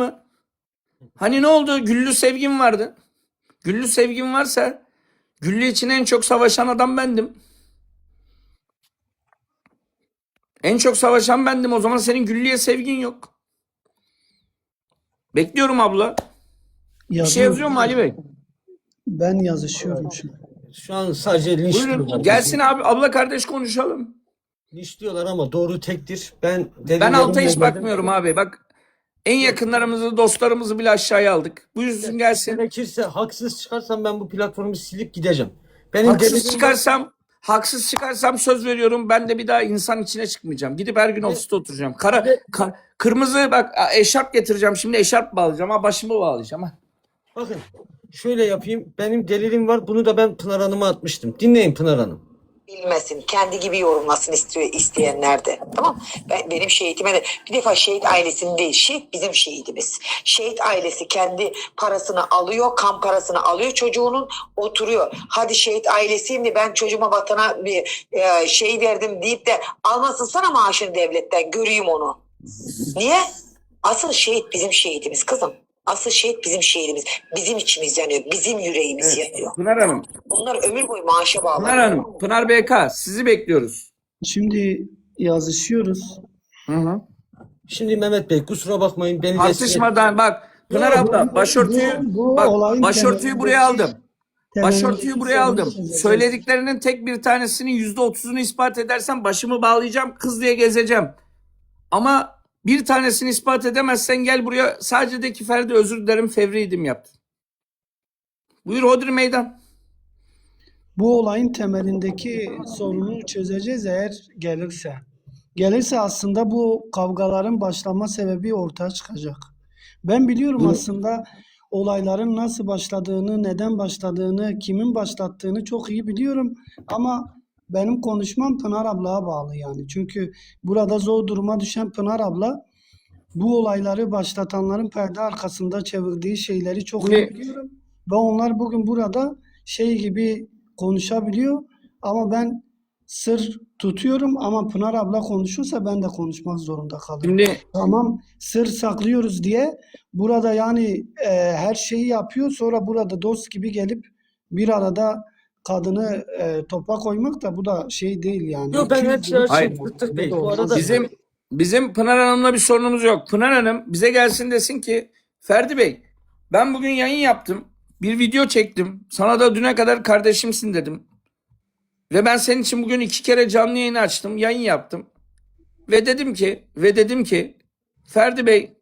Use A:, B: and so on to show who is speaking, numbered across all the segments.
A: mı? Hani ne oldu? Güllü sevgim vardı. Güllü sevgim varsa Güllü için en çok savaşan adam bendim. En çok savaşan bendim. O zaman senin Güllü'ye sevgin yok. Bekliyorum abla. Bir şey yazıyor mu Ali Bey?
B: Ben yazışıyorum şu an.
C: Şu an sadece linç
A: Buyurun.
C: diyorlar.
A: Gelsin abi. Abla kardeş konuşalım.
C: Linç diyorlar ama doğru tektir. Ben
A: Ben alta hiç bakmıyorum abi. Bak en yakınlarımızı, dostlarımızı bile aşağıya aldık. Buyursun gelsin.
C: Gerekirse haksız çıkarsam ben bu platformu silip gideceğim. Benim
A: Haksız
C: delillerim-
A: çıkarsam, haksız çıkarsam söz veriyorum ben de bir daha insan içine çıkmayacağım. Gidip her gün ofiste oturacağım. Kara, ka- kırmızı bak eşarp getireceğim. Şimdi eşarp bağlayacağım. Ha başımı bağlayacağım. Ha.
C: Bakın şöyle yapayım. Benim delilim var. Bunu da ben Pınar Hanım'a atmıştım. Dinleyin Pınar Hanım.
D: Bilmesin. Kendi gibi yorumlasın istiyor isteyenler de. Tamam ben, Benim şehitime de bir defa şehit ailesinin değil. Şehit bizim şehidimiz. Şehit ailesi kendi parasını alıyor. Kan parasını alıyor çocuğunun oturuyor. Hadi şehit ailesiyim de ben çocuğuma vatana bir e, şey verdim deyip de almasın sana maaşını devletten. Göreyim onu. Niye? Asıl şehit bizim şehidimiz kızım. Asıl şehit bizim şehidimiz. Bizim içimiz yanıyor. Bizim yüreğimiz yanıyor.
A: Pınar Hanım,
D: Onlar ömür boyu maaşa bağlı.
A: Pınar Hanım, Pınar BK sizi bekliyoruz.
B: Şimdi yazışıyoruz.
A: Hı hı.
C: Şimdi Mehmet Bey kusura bakmayın. Beni
A: Tartışmadan bak Pınar abla
B: bu-
A: başörtüyü
B: bu- bu
A: bak başörtüyü buraya aldım. Başörtüyü buraya aldım. Söylediklerinin tek bir tanesinin yüzde otuzunu ispat edersen başımı bağlayacağım kız diye gezeceğim. Ama bir tanesini ispat edemezsen gel buraya sadece de ki Ferdi özür dilerim fevriydim yaptın. Buyur Hodri meydan.
B: Bu olayın temelindeki sorunu çözeceğiz eğer gelirse. Gelirse aslında bu kavgaların başlama sebebi ortaya çıkacak. Ben biliyorum aslında olayların nasıl başladığını, neden başladığını, kimin başlattığını çok iyi biliyorum. Ama benim konuşmam Pınar ablaya bağlı yani. Çünkü burada zor duruma düşen Pınar abla bu olayları başlatanların perde arkasında çevirdiği şeyleri çok iyi biliyorum. Ve onlar bugün burada şey gibi konuşabiliyor ama ben sır tutuyorum ama Pınar abla konuşursa ben de konuşmak zorunda kalıyorum.
A: Şimdi
B: Tamam sır saklıyoruz diye burada yani e, her şeyi yapıyor sonra burada dost gibi gelip bir arada kadını e, topa koymak da bu da şey değil yani.
C: Yok ben
B: yüz
C: şey
A: Hayır.
C: Bey.
B: Bu
C: arada
A: bizim bizim Pınar Hanım'la bir sorunumuz yok. Pınar Hanım bize gelsin desin ki Ferdi Bey ben bugün yayın yaptım. Bir video çektim. Sana da düne kadar kardeşimsin dedim. Ve ben senin için bugün iki kere canlı yayın açtım. Yayın yaptım. Ve dedim ki ve dedim ki Ferdi Bey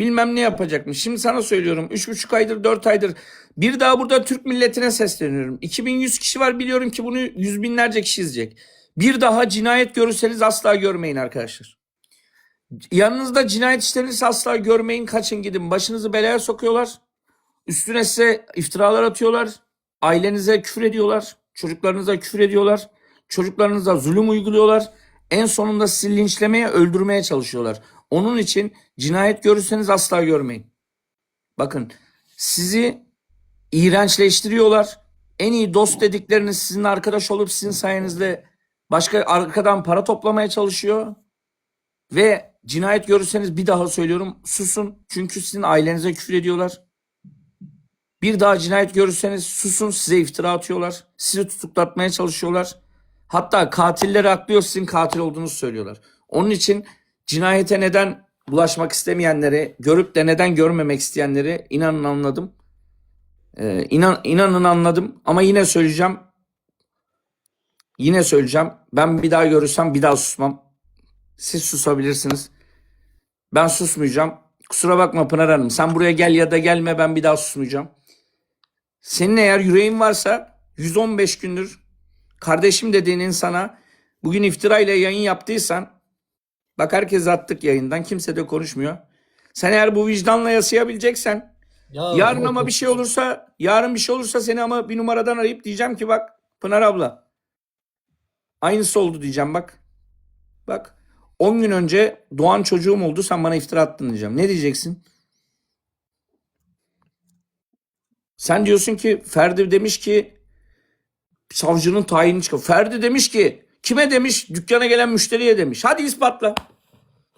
A: bilmem ne yapacakmış. Şimdi sana söylüyorum. Üç buçuk aydır dört aydır bir daha burada Türk milletine sesleniyorum. 2100 kişi var biliyorum ki bunu yüz binlerce kişi izleyecek. Bir daha cinayet görürseniz asla görmeyin arkadaşlar. Yanınızda cinayet işlerinizi asla görmeyin. Kaçın gidin. Başınızı belaya sokuyorlar. Üstüne size iftiralar atıyorlar. Ailenize küfür ediyorlar. Çocuklarınıza küfür ediyorlar. Çocuklarınıza zulüm uyguluyorlar. En sonunda sizi linçlemeye, öldürmeye çalışıyorlar. Onun için cinayet görürseniz asla görmeyin. Bakın sizi iğrençleştiriyorlar. En iyi dost dedikleriniz sizin arkadaş olup sizin sayenizde başka arkadan para toplamaya çalışıyor. Ve cinayet görürseniz bir daha söylüyorum susun. Çünkü sizin ailenize küfür ediyorlar. Bir daha cinayet görürseniz susun size iftira atıyorlar. Sizi tutuklatmaya çalışıyorlar. Hatta katilleri aklıyor sizin katil olduğunuzu söylüyorlar. Onun için cinayete neden bulaşmak istemeyenleri, görüp de neden görmemek isteyenleri inanın anladım. Ee, inan, inanın anladım ama yine söyleyeceğim. Yine söyleyeceğim. Ben bir daha görürsem bir daha susmam. Siz susabilirsiniz. Ben susmayacağım. Kusura bakma Pınar Hanım. Sen buraya gel ya da gelme ben bir daha susmayacağım. Senin eğer yüreğin varsa 115 gündür kardeşim dediğin insana bugün iftirayla yayın yaptıysan bak herkes attık yayından kimse de konuşmuyor. Sen eğer bu vicdanla yaşayabileceksen
C: Ya,
A: yarın ama bir şey olursa yarın bir şey olursa seni ama bir numaradan arayıp diyeceğim ki bak Pınar abla aynısı oldu diyeceğim bak. Bak 10 gün önce doğan çocuğum oldu sen bana iftira attın diyeceğim. Ne diyeceksin? Sen diyorsun ki Ferdi demiş ki savcının tayini çıkıyor. Ferdi demiş ki kime demiş? Dükkana gelen müşteriye demiş. Hadi ispatla.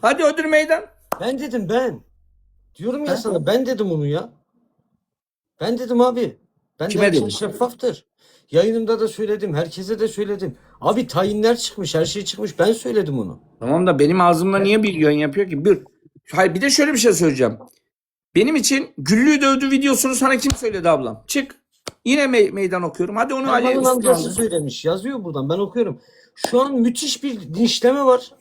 A: Hadi ödül meydan.
C: Ben dedim ben. Diyorum ya
A: Ha?
C: sana ben dedim onu ya. Ben dedim abi. Ben
A: Kime
C: de şeffaftır. Yayınımda da söyledim. Herkese de söyledim. Abi tayinler çıkmış. Her şey çıkmış. Ben söyledim onu.
A: Tamam da benim ağzımla niye bir yayın yapıyor ki? Bir. Hayır bir de şöyle bir şey söyleyeceğim. Benim için Güllü'yü dövdü videosunu sana kim söyledi ablam? Çık. Yine me- meydan okuyorum. Hadi onu Ali
C: Erman'ın
A: üstüne
C: amcası
A: aldı.
C: söylemiş. Yazıyor buradan. Ben okuyorum. Şu an müthiş bir linçleme var.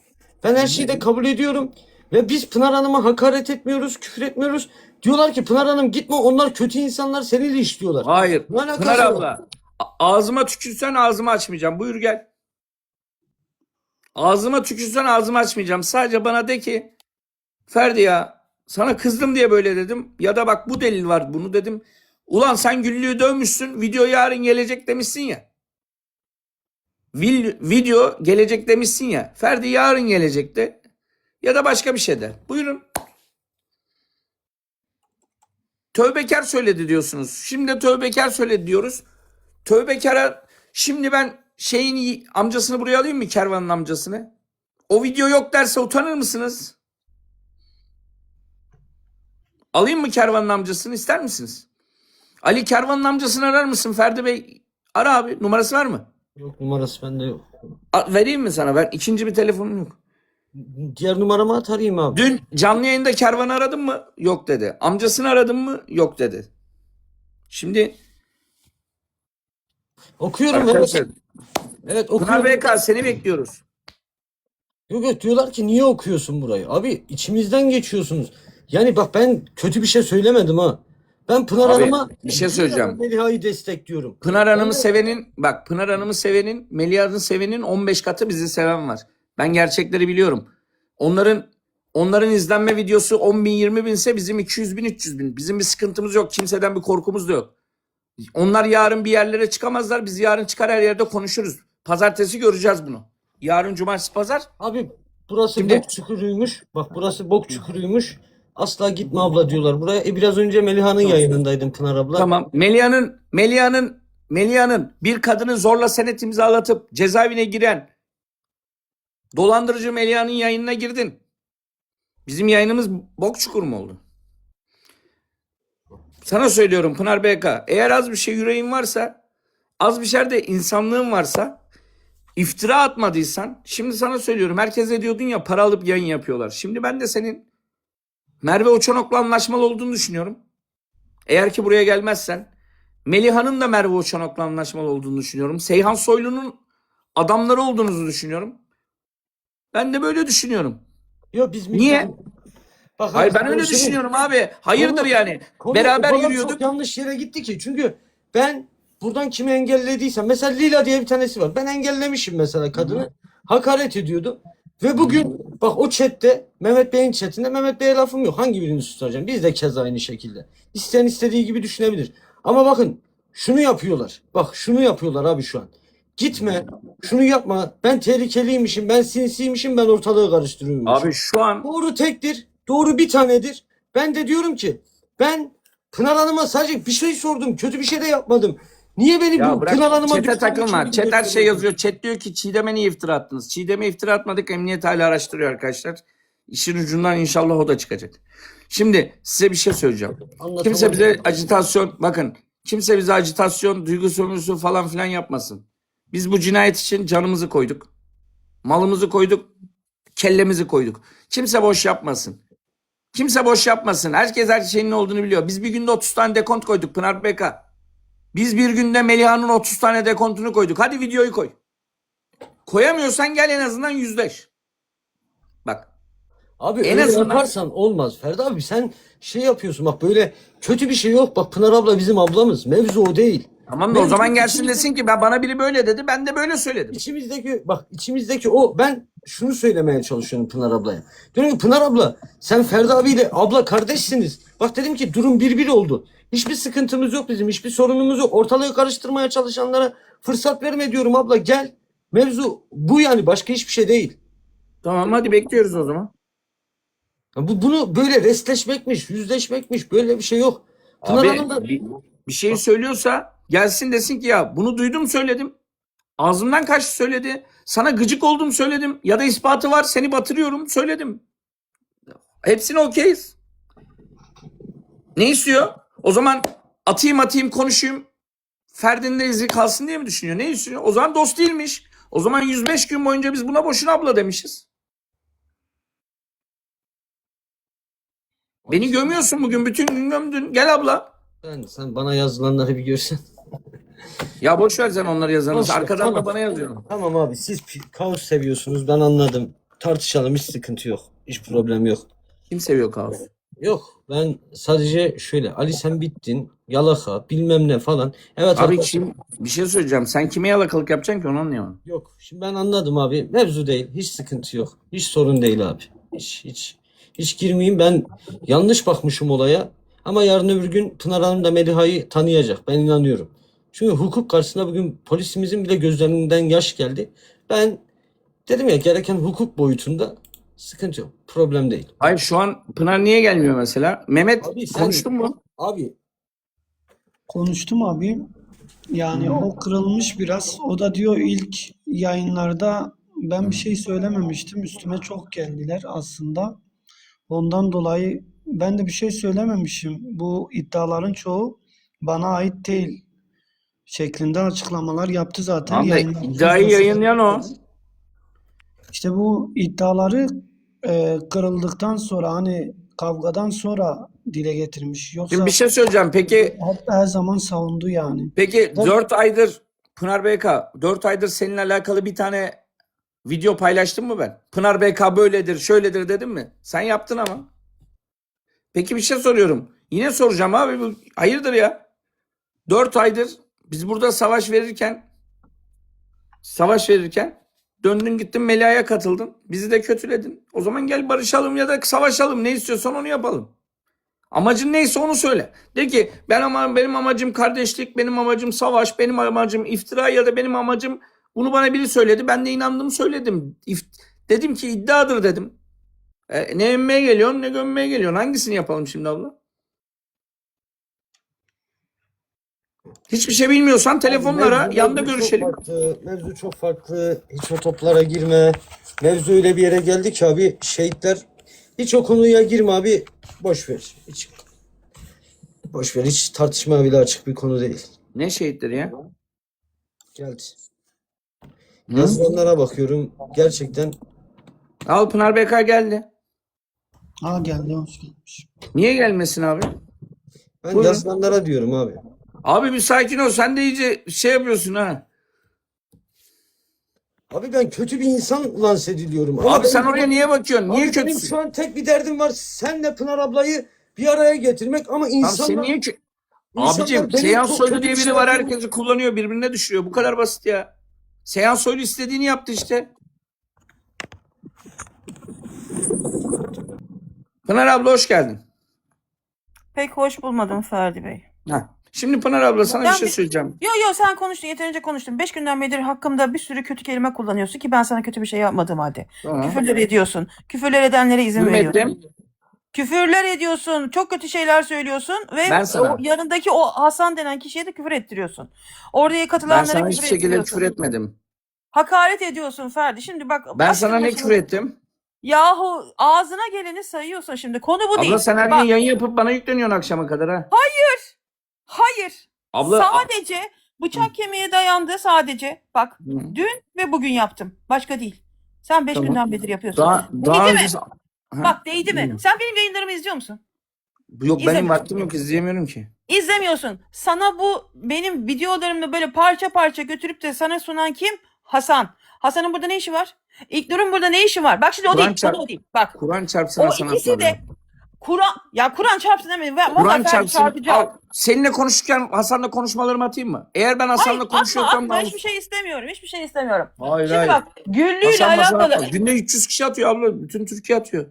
C: Ben her şeyi de kabul ediyorum. Ve biz Pınar Hanım'a hakaret etmiyoruz, küfür etmiyoruz. Diyorlar ki Pınar Hanım gitme onlar kötü insanlar seni linçliyorlar.
A: Hayır.
C: Ne alakası
A: Pınar
C: var?
A: abla. a- Ağzıma tükürsen ağzımı açmayacağım. Buyur gel. Ağzıma tükürsen ağzımı açmayacağım. Sadece bana de ki Ferdi ya sana kızdım diye böyle dedim. Ya da bak bu delil var bunu dedim. Ulan sen Güllü'yü dövmüşsün. Video yarın gelecek demişsin ya. Video gelecek demişsin ya. Ferdi yarın gelecekte. Ya da başka bir şey de. Buyurun. Tövbekar söyledi diyorsunuz. Şimdi de tövbekar söyledi diyoruz. Tövbekara şimdi ben şeyin amcasını buraya alayım mı kervanın amcasını? O video yok derse utanır mısınız? Alayım mı kervanın amcasını ister misiniz? Ali kervanın amcasını arar mısın Ferdi Bey? Ara abi numarası var mı?
C: Yok numarası bende yok.
A: A- vereyim mi sana? Ben ikinci bir telefonum yok.
C: Diğer numaramı at arayayım abi.
A: Dün canlı yayında kervanı aradım mı? Yok dedi. Amcasını aradım mı? Yok dedi. Şimdi
C: Okuyorum evet.
A: arkadaşlar
C: Evet
A: Pınar
C: okuyorum.
A: BK seni bekliyoruz.
C: Yok yok diyorlar ki niye okuyorsun burayı? Abi içimizden geçiyorsunuz. Yani bak ben kötü bir şey söylemedim ha. Ben Pınar
A: Abi,
C: Hanım'a
A: bir şey söyleyeceğim.
C: Meliha'yı destekliyorum.
A: Pınar Hanım'ı sevenin bak Pınar Hanım'ı sevenin Melia'nın sevenin 15 katı bizi seven var. Ben gerçekleri biliyorum. Onların onların izlenme videosu 10 bin 20 binse bizim 200 bin 300 bin. Bizim bir sıkıntımız yok. Kimseden bir korkumuz da yok. Onlar yarın bir yerlere çıkamazlar. Biz yarın çıkar her yerde konuşuruz. Pazartesi göreceğiz bunu. Yarın cumartesi pazar.
C: Abi burası
A: Şimdi-
C: bok çukuruymuş. Bak burası bok çukuruymuş. Asla gitme abla diyorlar buraya. E biraz önce Meliha'nın yayınındaydım Pınar abla.
A: Tamam. Melia'nın Melia'nın Melia'nın bir kadını zorla senet imzalatıp cezaevine giren dolandırıcı Melia'nın yayınına girdin. Bizim yayınımız bok çukur mu oldu? Sana söylüyorum Pınar BK. Eğer az bir şey yüreğin varsa, az bir şeyde insanlığın varsa, iftira atmadıysan, şimdi sana söylüyorum. Herkese diyordun ya para alıp yayın yapıyorlar. Şimdi ben de senin Merve Uçanok'la anlaşmalı olduğunu düşünüyorum. Eğer ki buraya gelmezsen Meliha'nın da Merve Uçanok'la anlaşmalı olduğunu düşünüyorum. Seyhan Soylu'nun adamları olduğunuzu düşünüyorum. Ben de böyle düşünüyorum.
C: Yok biz
A: Niye?
C: Bak,
A: Hayır ben öyle
C: senin-
A: düşünüyorum abi. Hayırdır
C: Konu-
A: yani.
C: Konu
A: Beraber yürüyorduk.
C: Çok yanlış yere gitti ki. Çünkü ben buradan kimi engellediysem mesela Lila diye bir tanesi var. Ben engellemişim mesela kadını. Hakaret ediyordu. Ve bugün bak o chatte Mehmet Bey'in chatinde Mehmet Bey'e lafım yok. Hangi birini tutacağım? Biz de keza aynı şekilde. İsteyen istediği gibi düşünebilir. Ama bakın şunu yapıyorlar. Bak şunu yapıyorlar abi şu an. Gitme. Şunu yapma. Ben tehlikeliymişim. Ben sinsiymişim. Ben ortalığı karıştırıyorum.
A: Abi şu an
C: Doğru tektir. Doğru bir tanedir. Ben de diyorum ki ben Pınar Hanım'a sadece bir şey sordum. Kötü bir şey de yapmadım. Niye beni
A: ya
C: bu
A: bırak
C: Pınar Hanım'a
A: çete takılma. her şey yazıyor. Chat diyor ki Çiğdem'e niye iftira attınız? Çiğdem'e iftira atmadık. Emniyet hala araştırıyor arkadaşlar. İşin ucundan inşallah o da çıkacak. Şimdi size bir şey söyleyeceğim. Kimse bize acitasyon bakın kimse bize acitasyon duygu sömürüsü falan filan yapmasın. Biz bu cinayet için canımızı koyduk. Malımızı koyduk. Kellemizi koyduk. Kimse boş yapmasın. Kimse boş yapmasın. Herkes her şeyin ne olduğunu biliyor. Biz bir günde 30 tane dekont koyduk Pınar Beka. Biz bir günde Meliha'nın 30 tane dekontunu koyduk. Hadi videoyu koy. Koyamıyorsan gel en azından yüzleş. Bak
C: Abi
A: En
C: öyle
A: azından-
C: yaparsan olmaz. Ferdi abi sen şey yapıyorsun bak böyle kötü bir şey yok. Bak Pınar abla bizim ablamız. Mevzu o değil.
A: tamam da o zaman gelsin desin ki ben bana biri böyle dedi ben de böyle söyledim.
C: İçimizdeki bak içimizdeki o ben şunu söylemeye çalışıyorum Pınar ablaya. Diyorum ki Pınar abla sen Ferdi abiyle abla kardeşsiniz. Bak dedim ki durum bir bir oldu. Hiçbir sıkıntımız yok bizim. Hiçbir sorunumuz yok. Ortalığı karıştırmaya çalışanlara fırsat verme diyorum abla gel. Mevzu bu yani başka hiçbir şey değil.
A: Tamam hadi bekliyoruz o zaman.
C: Ya Bu bunu böyle restleşmekmiş, yüzleşmekmiş böyle bir şey yok. Pınar
A: Abi
C: Hanım da
A: bir, bir şey söylüyorsa gelsin desin ki ya bunu duydum söyledim. Ağzımdan kaçtı söyledi. Sana gıcık oldum söyledim. Ya da ispatı var seni batırıyorum söyledim. Hepsine okeyiz. Ne istiyor? O zaman atayım atayım konuşayım. Ferdi'nin de izi kalsın diye mi düşünüyor? Ne istiyor? O zaman dost değilmiş. O zaman 105 gün boyunca biz buna boşuna abla demişiz. Beni gömüyorsun bugün. Bütün gün gömdün. Gel abla.
C: Ben sen bana yazılanları bir görsen.
A: Ya boş ver sen onları yazanı.
C: Boş ver,
A: Arkadan
C: tamam.
A: da bana yazıyorsun.
C: Tamam abi siz pi- kaos seviyorsunuz ben anladım. Tartışalım hiç sıkıntı yok. Hiç problem yok.
A: Kim seviyor kaos?
C: Yok ben sadece şöyle Ali sen bittin yalaka bilmem ne falan. Evet
A: Abi
C: arkadaşlar-
A: kim, bir şey söyleyeceğim. Sen kime yalakalık yapacaksın ki onu anlayamadım.
C: Yok şimdi ben anladım abi mevzu değil hiç sıkıntı yok. Hiç sorun değil abi. Hiç hiç hiç girmeyeyim ben yanlış bakmışım olaya. Ama yarın öbür gün Pınar Hanım da Meliha'yı tanıyacak ben inanıyorum. Çünkü hukuk karşısında bugün polisimizin bile gözlerinden yaş geldi. Ben dedim ya gereken hukuk boyutunda sıkıntı yok. Problem değil.
A: Hayır şu an Pınar niye gelmiyor mesela? Mehmet
C: Abi sen-
A: konuştun mu?
C: Abi
B: Konuştum abi. Yani o kırılmış biraz. O da diyor ilk yayınlarda ben bir şey söylememiştim. Üstüme çok geldiler aslında. Ondan dolayı ben de bir şey söylememişim. Bu iddiaların çoğu bana ait değil şeklinde açıklamalar yaptı zaten.
A: Tamam da
B: Yayınlar-
A: iddiayı yayınlayan o.
B: İşte bu iddiaları e, kırıldıktan sonra hani kavgadan sonra dile getirmiş. Yoksa
A: Şimdi bir şey söyleyeceğim. Peki
B: hep her zaman savundu yani.
A: peki 4 aydır Pınar BK 4 aydır seninle alakalı bir tane video paylaştım mı ben? Pınar BK böyledir, şöyledir dedim mi? Sen yaptın ama. Peki bir şey soruyorum. Yine soracağım abi. Bu, hayırdır ya? 4 aydır biz burada savaş verirken savaş verirken döndün gittin Melia'ya katıldın. Bizi de kötüledin. O zaman gel barışalım ya da savaşalım. Ne istiyorsan onu yapalım. Amacın neyse onu söyle. De ki ben ama benim amacım kardeşlik, benim amacım savaş, benim amacım iftira ya da benim amacım bunu bana biri söyledi. Ben de inandım söyledim. İft- dedim ki iddiadır dedim. E, ne emmeye geliyorsun ne gömmeye geliyorsun. Hangisini yapalım şimdi abla? Hiçbir şey bilmiyorsan telefonlara
C: Mevzu-
A: yanda
C: mevzu çok
A: görüşelim.
C: farklı, mevzu çok farklı. Hiç o toplara girme. Mevzu öyle bir yere geldi ki abi şehitler hiç o konuya girme abi. Boş ver. Hiç boş ver. Hiç tartışmaya bile açık bir konu değil.
A: Ne şehitleri ya?
C: Geldi.
A: Hı?
C: Yazılanlara bakıyorum. Gerçekten
A: Al Pınar BK geldi.
B: Ha geldi hoş gelmiş.
A: Niye gelmesin abi?
C: ben
A: Buyurun.
C: yazılanlara diyorum abi.
A: Abi bir sakin ol. Sen de iyice şey yapıyorsun ha.
C: Abi ben kötü bir insan lanse ediliyorum. Ama
A: Abi sen
C: benim-
A: oraya niye bakıyorsun? Niye
C: Abi benim
A: kötüsün?
C: şu an tek bir derdim var. Senle Pınar ablayı bir araya getirmek ama
A: Abi
C: insanlar...
A: sen niye kö-
C: insanlar
A: Abicim
C: benim
A: Seyhan
C: çok
A: Soylu
C: kötü
A: diye
C: bir
A: biri var herkesi kullanıyor birbirine düşürüyor. Bu kadar basit ya. Seyhan Soylu istediğini yaptı işte. Pınar abla hoş geldin.
E: Pek hoş bulmadım Ferdi Bey.
A: Ha. Şimdi Pınar abla sana bir
E: Ben
A: şey
E: bir-
A: söyleyeceğim.
E: Yo yo sen konuştun yeterince konuştun. Beş günden beri hakkımda bir sürü kötü kelime kullanıyorsun ki ben sana kötü bir şey yapmadım hadi.
A: Tamam.
E: Küfürler ediyorsun. Küfürler edenlere izin veriyorsun.
A: Hürmettim.
E: Küfürler ediyorsun. Çok kötü şeyler söylüyorsun ve
A: Ben sana-
E: o yanındaki o Hasan denen kişiye de küfür ettiriyorsun. Oraya
A: Ben
E: katılanlara
A: sana
E: küfür
A: hiçbir şekilde
E: ettiriyorsun.
A: küfür etmedim.
E: Hakaret ediyorsun Ferdi. Şimdi bak
A: Ben sana ne küfür ettim?
E: Yahu ağzına geleni sayıyorsun şimdi. Konu bu değil.
A: Abla sen her
E: Bak,
A: gün yayın yapıp bana yükleniyorsun akşama kadar ha.
E: hayır.
A: Abla
E: Sadece bıçak kemiğe dayandı sadece. Bak
A: Hı.
E: dün ve bugün yaptım. Başka değil. Sen beş
A: Tamam.
E: günden beridir yapıyorsun.
A: daha,
E: Değdi
A: daha
E: mi?
A: önce... Ha,
E: Bak değdi mi?
A: bilmiyorum.
E: Sen benim yayınlarımı izliyor musun?
A: Yok benim
E: İzlemiyorum.
A: vaktim yok izleyemiyorum ki.
E: İzlemiyorsun. Sana bu benim videolarımı böyle parça parça götürüp de sana sunan kim? Hasan. Hasan'ın burada ne işi var? İlknur'un burada ne işi var? Bak şimdi o
A: Kur'an
E: değil.
A: çarp-
E: konu o değil. Bak.
A: Kur'an çarpsın
E: O
A: Hasan
E: ikisi de Kur'an ya Kur'an çarpsın demedim.
A: Kur'an çarpsın.
E: çarpacağım.
A: Al, seninle konuşurken Hasan'la konuşmalarımı atayım mı? Eğer ben Hasan'la
E: atma
A: konuşuyorsam
E: atma
A: ben...
E: hiçbir şey istemiyorum. Hiçbir şey istemiyorum.
A: Hayır
E: Şimdi
A: hayır.
E: bak
A: Hasan
E: alakalı.
A: atma. Günde 300 kişi atıyor abla. Bütün Türkiye atıyor.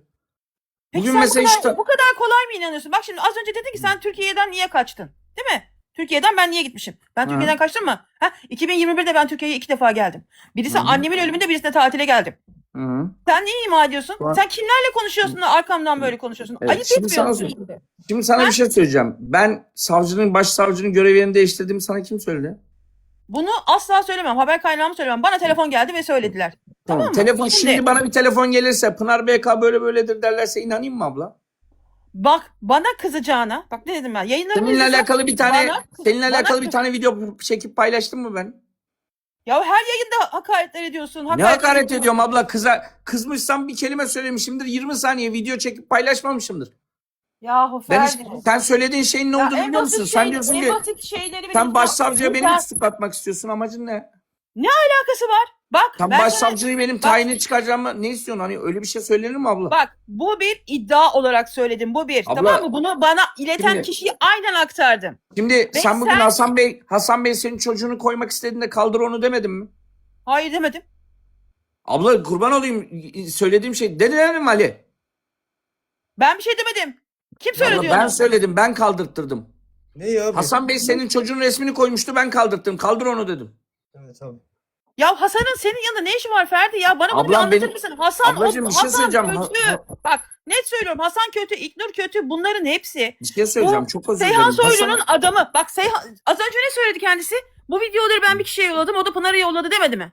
E: Peki
A: Bugün mesela
E: bu kadar,
A: işte-
E: bu kadar kolay mı inanıyorsun? Bak şimdi az önce dedin ki sen Türkiye'den niye kaçtın? Değil mi? Türkiye'den ben niye gitmişim? Ben
A: Hı.
E: Türkiye'den kaçtım mı? Ha? 2021'de ben Türkiye'ye iki defa geldim. Birisi
A: Hı.
E: annemin ölümünde birisine tatile geldim.
A: Hı -hı.
E: Sen niye ima ediyorsun?
A: Var.
E: Sen kimlerle konuşuyorsun da arkamdan böyle konuşuyorsun?
A: Evet,
E: Ayıp
A: şimdi
E: etmiyor
A: sana
E: musun şimdi?
A: Sana
E: Ha?
A: bir şey söyleyeceğim. Ben savcının, başsavcının görev yerini değiştirdiğimi sana kim söyledi?
E: Bunu asla söylemem. Haber kaynağımı söylemem. Bana telefon geldi ve söylediler. Tamam mı?
A: Telefon
E: Şimdi-
A: şimdi bana bir telefon gelirse Pınar BK böyle böyledir derlerse inanayım mı abla?
E: Bak bana kızacağına. Bak ne dedim ben? Yayınlarımı
A: Seninle alakalı bir tane
E: bana-
A: seninle alakalı bir
E: kız-
A: tane video çekip paylaştım mı ben?
E: Ya her yayında hakaretler ediyorsun.
A: Ne
E: hakaretler
A: hakaret
E: ediyorsun.
A: ediyorum abla kıza kızmışsam bir kelime söylemişimdir 20 saniye video çekip paylaşmamışımdır.
E: Yahu
A: Ben hiç- sen söylediğin şeyin ne
E: Ya
A: olduğunu biliyor musun? Sen
E: şey-
A: diyorsun
E: en
A: ki sen başsavcıya beni mi tutuklatmak istiyorsun amacın ne?
E: alakası var? Bak
A: Sen
E: ben
A: başsavcıyı benim tayini çıkaracağımı ne istiyorsun? Hani öyle bir şey söylenir mi abla?
E: Bak bu bir iddia olarak söyledim. Bu bir.
A: Abla,
E: tamam mı? Bunu bana ileten
A: şimdi-
E: kişiye aynen aktardım.
A: Şimdi
E: Ve
A: sen bugün
E: sen-
A: Hasan Bey Hasan Bey senin çocuğunu koymak istediğinde kaldır onu demedin mi?
E: Hayır demedim.
A: Abla kurban olayım söylediğim şey dediler mi Ali?
E: Ben bir şey demedim. Kim
A: Abla,
E: söyledi
A: ben
E: onu?
A: söyledim ben kaldırttırdım.
C: Ne ya abi?
A: Hasan Bey senin çocuğun resmini koymuştu ben kaldırttım. Kaldır onu dedim.
C: Evet abi.
E: Ya Hasan'ın senin yanında ne işi var Ferdi ya? Bana bunu bir anlatır
A: benim-
E: mısın? Hasan,
A: Ablacığım
E: o,
A: bir şey
E: Hasan
A: söyleyeceğim.
E: kötü.
A: Ha- ha-
E: Bak net söylüyorum. Hasan kötü, İknur kötü. Bunların hepsi.
A: Bir şey söyleyeceğim çok özür
E: Seyhan
A: dilerim.
E: Soylu'nun
A: Hasan-
E: adamı. Bak Seyhan, az önce ne söyledi kendisi? Bu videoları ben bir kişiye yolladım. O da Pınar'a yolladı demedi mi?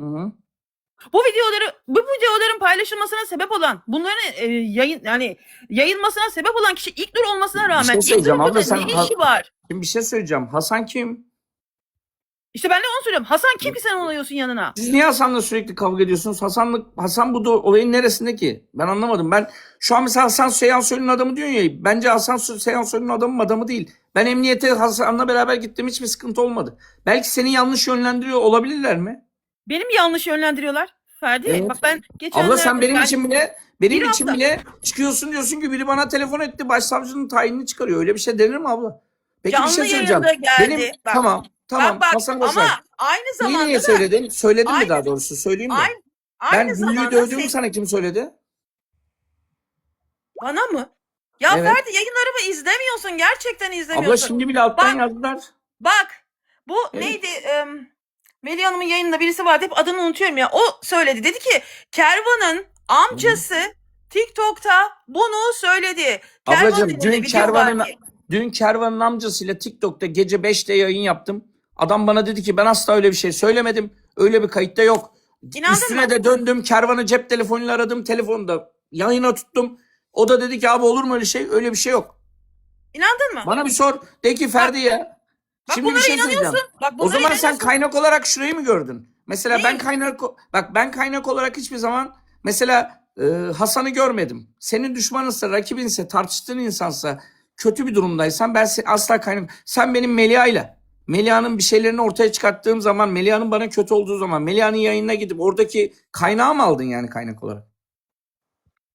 A: Hı hı.
E: Bu videoları bu videoların paylaşılmasına sebep olan bunların e, yayın yani yayılmasına sebep olan kişi İlknur olmasına rağmen
A: şey söyleyeceğim
E: İlknur'un
A: abla,
E: da
A: sen
E: ne
A: ha-
E: işi var?
A: Şimdi bir şey söyleyeceğim. Hasan kim?
E: İşte ben de onu söylüyorum. Hasan kim ki sen oluyorsun yanına?
A: Siz niye Hasan'la sürekli kavga ediyorsunuz? Hasan'la Hasan bu da olayın neresinde ki? Ben anlamadım. Ben şu an mesela Hasan Seyhan Soylu'nun adamı diyorsun ya. Bence Hasan Seyhan Soylu'nun adamı mı adamı değil. Ben emniyete Hasan'la beraber gittim hiçbir sıkıntı olmadı. Belki seni yanlış yönlendiriyor olabilirler mi?
E: Benim yanlış yönlendiriyorlar. Ferdi
A: Evet.
E: bak ben geçenlerde
A: Abla sen benim
E: ben-
A: için bile benim
E: Bir
A: için
E: hafta-
A: bile çıkıyorsun diyorsun ki biri bana telefon etti başsavcının tayinini çıkarıyor. Öyle bir şey denir mi abla? Peki
E: Canlı
A: bir şey söyleyeceğim.
E: geldi.
A: Benim
E: Bak,
A: tamam tamam
E: bak, bak, ama aynı
A: Niye
E: zamanda
A: niye
E: da
A: söyledin? Söyledin mi
E: Aynı-
A: daha doğrusu? Söyleyeyim mi?
E: aynı,
A: ben
E: aynı
A: Güllü'yü
E: zamanda
A: dövdüğümü
E: sen-
A: sana kim söyledi?
E: bana mı? Ya
A: Evet.
E: Ferdi yayınlarımı izlemiyorsun. Gerçekten izlemiyorsun.
A: Abla şimdi bile alttan
E: Bak-
A: yazdılar.
E: Bak bu
A: Evet.
E: neydi? Em, Melih Hanım'ın yayınında birisi vardı. Hep adını unutuyorum ya. O söyledi. Dedi ki Kervan'ın amcası TikTok'ta bunu söyledi. Kervan
A: Ablacığım dün Kervan'ın dün Kervan'ın amcasıyla TikTok'ta gece 5'te yayın yaptım. Adam bana dedi ki ben asla öyle bir şey söylemedim. Öyle bir kayıtta yok.
E: İnandın
A: Üstüne
E: mı?
A: de döndüm. Kervan'ı cep telefonuyla aradım. Telefonda yayına tuttum. O da dedi ki abi olur mu öyle şey? Öyle bir şey yok.
E: İnandın mı?
A: Bana bir sor. De ki Ferdi ya.
E: Bak
A: Şimdi bir
E: bunlara
A: şey
E: inanıyorsun.
A: söyleyeceğim.
E: Bak
A: O zaman sen
E: inanıyorsun.
A: kaynak olarak şurayı mı gördün? Mesela
E: Neyi?
A: ben kaynak bak ben kaynak olarak hiçbir zaman mesela e, Hasan'ı görmedim. Senin düşmanınsa, rakibinse, tartıştığın insansa, kötü bir durumdaysan ben asla kaynak. Sen benim Melia'yla Melia'nın bir şeylerini ortaya çıkarttığım zaman, Melia'nın bana kötü olduğu zaman, Melia'nın yayınına gidip oradaki kaynağı mı aldın yani kaynak olarak?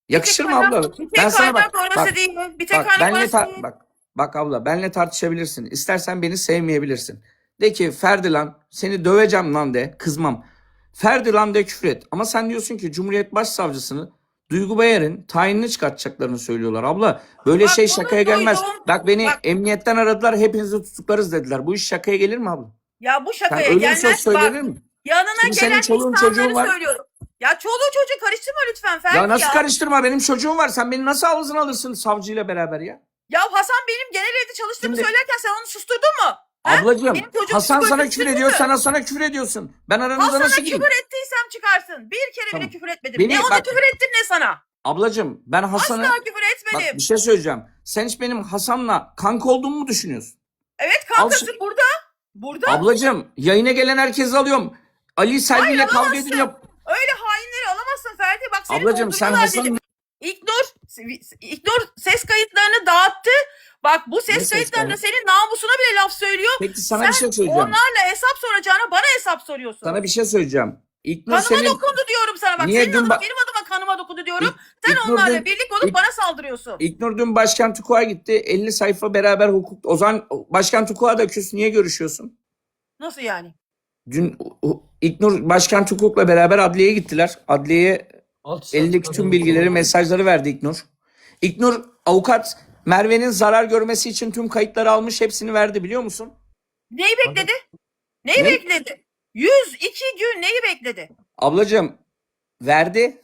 A: Yakışır mı abla?
E: Bir tek kaynak orası
A: bak,
E: değil. Bir tek
A: Bak benle tar- bak bak abla benle tartışabilirsin. İstersen beni sevmeyebilirsin. De ki Ferdi lan seni döveceğim lan de kızmam. Ferdi lan de küfür et. Ama sen diyorsun ki Cumhuriyet Başsavcısını Duygu Bayar'ın tayinini çıkartacaklarını söylüyorlar. Abla böyle
E: Bak
A: şey şakaya gelmez.
E: duydum.
A: Bak beni
E: Bak-
A: emniyetten aradılar hepinizi tutuklarız dediler. Bu iş şakaya gelir mi abla?
E: Ya bu
A: Sen
E: şakaya
A: bir
E: gelmez.
A: söz söylenir
E: Bak
A: mi?
E: yanına
A: Şimdi
E: gelen
A: çoluğun,
E: insanları
A: çocuğun var.
E: söylüyorum. Ya çoluğu çocuğu karıştırma lütfen Ferdi
A: Ya nasıl
E: ya.
A: karıştırma benim çocuğum var. Sen beni nasıl ağzına alırsın savcıyla beraber ya?
E: Ya Hasan benim genel evde çalıştığımı
A: Şimdi-
E: söylerken sen onu susturdun mu?
A: Ablacığım
E: Benim çocuğum
A: Hasan sana küfür ediyor,
E: mü?
A: sana sana küfür ediyorsun. Ben aranızda
E: Hasan'a
A: nasıl
E: küfür
A: gireyim?
E: ettiysem çıkarsın. Bir kere
A: Tamam.
E: bile küfür etmedim.
A: Beni-
E: ne ona
A: bak-
E: küfür ettim ne sana.
A: Ablacığım ben Hasan'ı...
E: Asla küfür
A: Bak
E: etmedim.
A: bir şey söyleyeceğim. Sen hiç benim Hasan'la kanka olduğumu mu düşünüyorsun?
E: Evet kankası
A: Al-
E: burada. Burada.
A: Ablacığım yayına gelen herkesi alıyorum. Ali Selvi'yle kavga
E: alamazsın.
A: ediliyor.
E: Öyle hainleri alamazsın Ferdi. Bak seni
A: Ablacığım sen
E: doldurdular
A: Hasan'ın...
E: dedim. İlknur, İlknur ses kayıtlarını dağıttı. Bak bu ses kayıtlarında senin namusuna bile laf söylüyor.
A: Peki sana
E: Sen
A: bir şey söyleyeceğim.
E: Onlarla hesap soracağına bana hesap soruyorsun.
A: Sana bir şey söyleyeceğim. İlknur
E: Kanıma
A: senin...
E: dokundu diyorum sana bak.
A: Niye
E: senin
A: dün ba-
E: benim adıma kanıma dokundu diyorum.
A: İlk-
E: Sen
A: İlknur
E: onlarla
A: dün-
E: birlik olup
A: İlk-
E: bana saldırıyorsun.
A: İlknur dün Başkan Tukuk'a gitti. 50 sayfa beraber hukuk... O zaman Başkan Tukuk'a da küs. Niye görüşüyorsun?
E: Nasıl yani?
A: Dün İlknur Başkan Tukuk'la beraber adliyeye gittiler. Adliyeye
C: kadar
A: tüm bilgileri, mesajları verdi İlknur. İlknur avukat Merve'nin zarar görmesi için tüm kayıtları almış hepsini verdi biliyor musun?
E: Neyi bekledi? Neyi
A: Ne?
E: bekledi? 102 gün neyi bekledi?
A: Ablacığım verdi.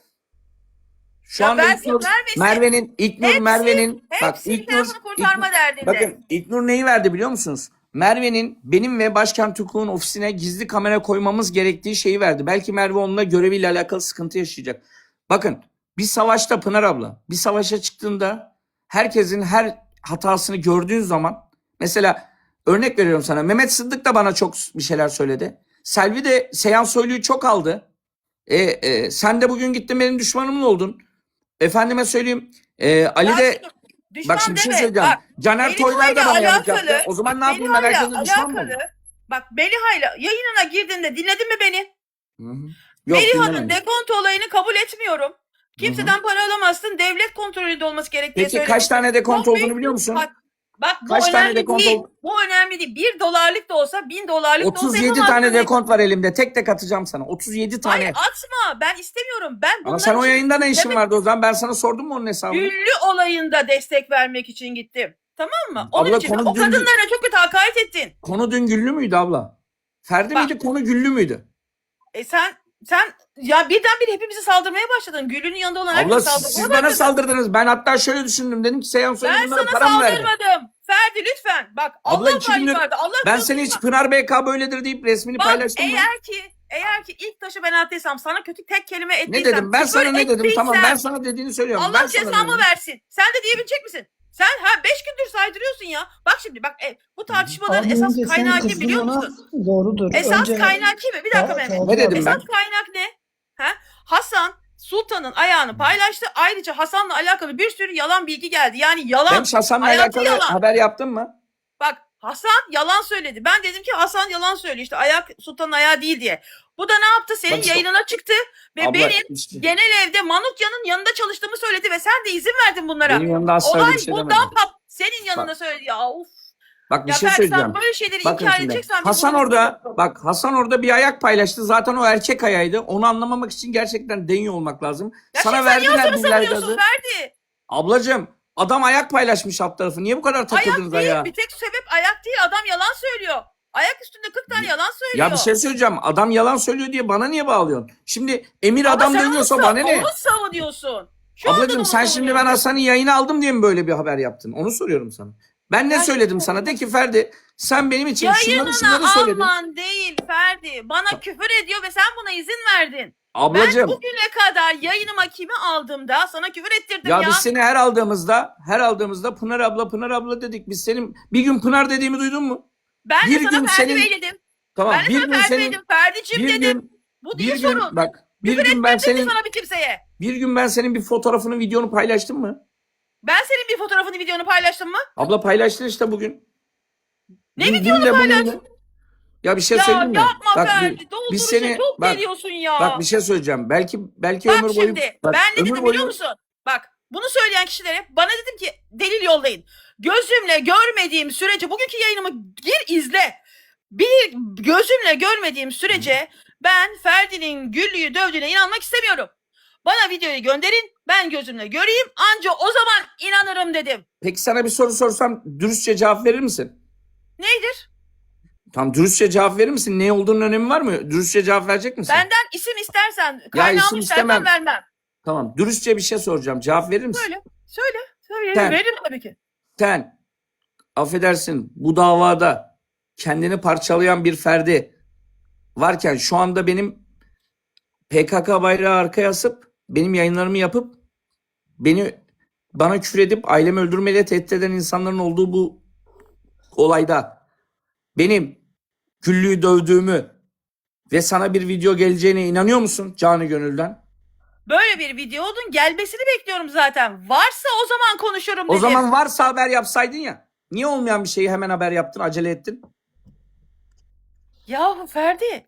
A: Şu
E: Ya
A: anda
E: versin, vermesin.
A: Merve'nin, İlknur
E: Hepsi-
A: Merve'nin, bak
E: tarafını kurtarma
A: İlknur-
E: derdinde.
A: bakın İlknur neyi verdi biliyor musunuz? Merve'nin benim ve Başkan Tukuk'un ofisine gizli kamera koymamız gerektiği şeyi verdi. Belki Merve onunla göreviyle alakalı sıkıntı yaşayacak. Bakın bir savaşta Pınar abla bir savaşa çıktığında herkesin her hatasını gördüğün zaman mesela örnek veriyorum sana Mehmet Sıddık da bana çok bir şeyler söyledi. Selvi de Seyhan Soylu'yu çok aldı. E, e, sen de bugün gittin benim düşmanımın oldun. Efendime söyleyeyim e, Ali de
E: düşman
A: bak şimdi bir şey söyleyeceğim.
E: Bak,
A: Caner Toylar da bana
E: alakalı-
A: yaptı. O zaman ne yapayım ben herkese düşman mı?
E: Bak Meliha'yla yayınına girdiğinde dinledin mi beni?
A: Hı hı. Yok, dinlemedim.
E: dekonto olayını kabul etmiyorum. Kimseden para alamazsın. Devlet kontrolünde olması gerektiği
A: Peki kaç tane dekont
E: Çok
A: olduğunu biliyor musun?
E: Bak, bak bu
A: Kaç tane
E: önemli
A: dekont
E: değil.
A: oldu?
E: Bu önemli değil. Bir dolarlık da olsa, bin dolarlık da olsa
A: 37
E: yapamazsın
A: tane dekont var elimde. Tek tek atacağım sana. 37 tane.
E: Hayır atma. Ben istemiyorum. Ben
A: Ama sen o yayında ne işin
E: Demek-
A: vardı o zaman? Ben sana sordum mu onun hesabını?
E: Güllü olayında destek vermek için gittim. Tamam mı? Onun
A: Abla,
E: için
A: konu
E: o
A: Güllü-
E: kadınlara çok kötü hakaret ettin.
A: Konu dün güllü müydü abla? Ferdi
E: Bak.
A: miydi konu güllü müydü?
E: E sen sen ya birdenbire hepimize saldırmaya başladın. Güllü'nün yanında olan
A: Abla
E: herkese
A: siz,
E: saldırmaya
A: siz bana
E: başladın.
A: saldırdınız. Ben hatta şöyle düşündüm. Dedim ki Seyhan Soylu
E: Ben
A: bunlara
E: sana
A: para mı verdi?
E: saldırmadım. Ferdi lütfen. Bak
A: Abla,
E: Allah
A: iki gündür-
E: vardı. Allah
A: Ben
E: korusun
A: seni hiç. Pınar BK böyledir deyip resmini
E: Bak
A: paylaştım mı?
E: eğer ki eğer ki ilk taşı ben attıysam sana kötü tek kelime
A: Ne
E: ettiysem.
A: dedim? Ben
E: küfür
A: sana ne dedim? Tamam ben sana dediğini söylüyorum.
E: Allah
A: sana
E: cezamı
A: dedim.
E: versin. Sen de diyebilecek misin? Sen ha beş gündür saydırıyorsun ya. Bak şimdi bak e, bu tartışmaların
B: Abi
E: esas
B: önce
E: kaynağı kim biliyor musun?
B: Doğrudur.
E: Esas
B: Önce-
E: kaynak kim? Bir dakika
B: Evet,
E: Mehmet.
A: Ne dedim ben?
E: Esas kaynak ne? Ha? Hasan Sultan'ın ayağını paylaştı. Ayrıca Hasan'la alakalı bir sürü yalan bilgi geldi. Yani yalan.
A: Ben Hasan'la
E: Hayatı
A: alakalı
E: yalan.
A: haber yaptın mı?
E: Bak Hasan yalan söyledi. Ben dedim ki Hasan yalan söylüyor. İşte ayak Sultan'ın ayağı değil diye. Bu da ne yaptı? Senin
A: Bak
E: yayınına çıktı ve
A: Abla,
E: benim
A: işte
E: genel evde Manukya'nın yanında çalıştığımı söyledi ve sen de izin verdin bunlara.
A: benim yanımda asla
E: Olay
A: bir şey
E: bundan
A: demedim.
E: pat. Senin yanında söyledi. Ya uf.
A: Bak bir
E: ya
A: şey söyleyeceğim.
E: böyle şeyleri
A: Bakın
E: inkar edeceksen
A: Hasan
E: bunu-
A: orada bak Hasan orada bir ayak paylaştı. Zaten o erkek ayağıydı. Onu anlamamak için gerçekten deniyor olmak lazım.
E: Ya
A: Sana verdiler
E: savunuyorsun
A: gazı.
E: Ferdi?
A: Ablacığım adam ayak paylaşmış alt tarafı. Niye bu kadar takıldınız
E: Ayak değil.
A: ayağa?
E: Bir tek sebep ayak değil. Adam yalan söylüyor. Ayak üstünde 40 tane yalan söylüyor.
A: Ya bir şey söyleyeceğim. Adam yalan söylüyor diye bana niye bağlıyorsun? Şimdi Emir
E: Ama
A: adam
E: sen
A: dönüyorsa
E: onu,
A: bana ne?
E: Onu savunuyorsun. Şu anda da
A: Ablacığım
E: onu
A: sen şimdi ben
E: savunuyorsun.
A: Hasan'ın yayını aldım diye mi böyle bir haber yaptın? Onu soruyorum sana. Ben ne
E: Ya
A: söyledim sana? De ki Ferdi sen benim için şunları şunları
E: Yayınına
A: söyledin.
E: alman değil Ferdi. Bana küfür ediyor ve sen buna izin verdin.
A: Ablacığım.
E: Ben bugüne kadar yayınıma kimi aldığımda sana küfür ettirdim
A: Ya,
E: ya.
A: biz seni her aldığımızda, her aldığımızda Pınar abla, Pınar abla dedik. Biz senin bir gün Pınar dediğimi duydun mu?
E: ben de
A: bir
E: sana
A: gün
E: Ferdi
A: senin-
E: Bey dedim.
A: Tamam.
E: ben de
A: bir
E: sana
A: gün
E: Ferdi
A: senin
E: dedim. Ferdi'cim
A: bir
E: dedim.
A: gün
E: Bu
A: bir
E: değil
A: gün
E: sorun.
A: bak bir
E: Küfür
A: gün ben senin
E: sana bir kimseye.
A: bir gün ben senin bir fotoğrafını, videonu paylaştım mı?
E: Ben senin bir fotoğrafını, videonu paylaştım mı?
A: Abla paylaştın işte bugün.
E: Ne
A: Dün-
E: videonu
A: de de.
E: paylaştın?
A: Ya bir şey
E: ya
A: söyleyeyim mi?
E: yapma
A: Bak,
E: Ferdi.
A: biz seni
E: çok
A: bak,
E: geliyorsun ya.
A: bak bir şey söyleyeceğim. Belki belki
E: Bak
A: ömür boyu
E: şimdi
A: bak,
E: ben ne dedim
A: boyu-
E: biliyor musun? Bak bunu söyleyen kişilere bana dedim ki delil yollayın. Gözümle görmediğim sürece bugünkü yayınımı gir izle. Bir gözümle görmediğim sürece ben Ferdi'nin Güllü'yü dövdüğüne inanmak istemiyorum. Bana videoyu gönderin ben gözümle göreyim anca o zaman inanırım dedim.
A: Peki sana bir soru sorsam dürüstçe cevap verir misin?
E: Neydir?
A: Tam dürüstçe cevap verir misin? Ne olduğunun önemi var mı? Dürüstçe cevap verecek misin?
E: Benden isim istersen kaynağımı
A: isim
E: istersen
A: istemem.
E: vermem.
A: Tamam. Dürüstçe bir şey soracağım. Cevap verir misin?
E: Söyle söyle. söyle.
A: Sen-
E: Veririm tabii ki.
A: Sen affedersin bu davada kendini parçalayan bir ferdi varken şu anda benim PKK bayrağı arkaya asıp benim yayınlarımı yapıp beni bana küfür edip ailemi öldürmeyle tehdit eden insanların olduğu bu olayda benim Güllü'yü dövdüğümü ve sana bir video geleceğine inanıyor musun canı gönülden?
E: Böyle bir videonun gelmesini bekliyorum zaten. Varsa o zaman konuşurum dedim.
A: O zaman varsa haber yapsaydın ya. Niye olmayan bir şeyi hemen haber yaptın, acele ettin?
E: Yahu Ferdi.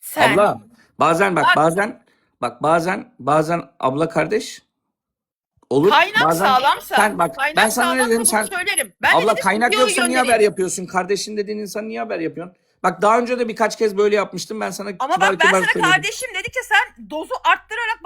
E: Sen
A: Abla bazen bak,
E: Bak-
A: bazen bak bazen bazen abla kardeş olur.
E: kaynak
A: bazen,
E: sağlamsa.
A: Sen bak
E: kaynak
A: ben sana ne
E: sağlamsa
A: dedim
E: bunu
A: sen
E: söylerim. Ben de
A: abla
E: dedim,
A: kaynak
E: videoyu
A: yoksa niye haber yapıyorsun? Kardeşin dediğin insan niye haber yapıyorsun? Bak daha önce de birkaç kez böyle yapmıştım ben sana
E: Ama
A: kibar
E: bak ben
A: kibar
E: sana
A: söyledim.
E: kardeşim dedikçe sen dozu arttırarak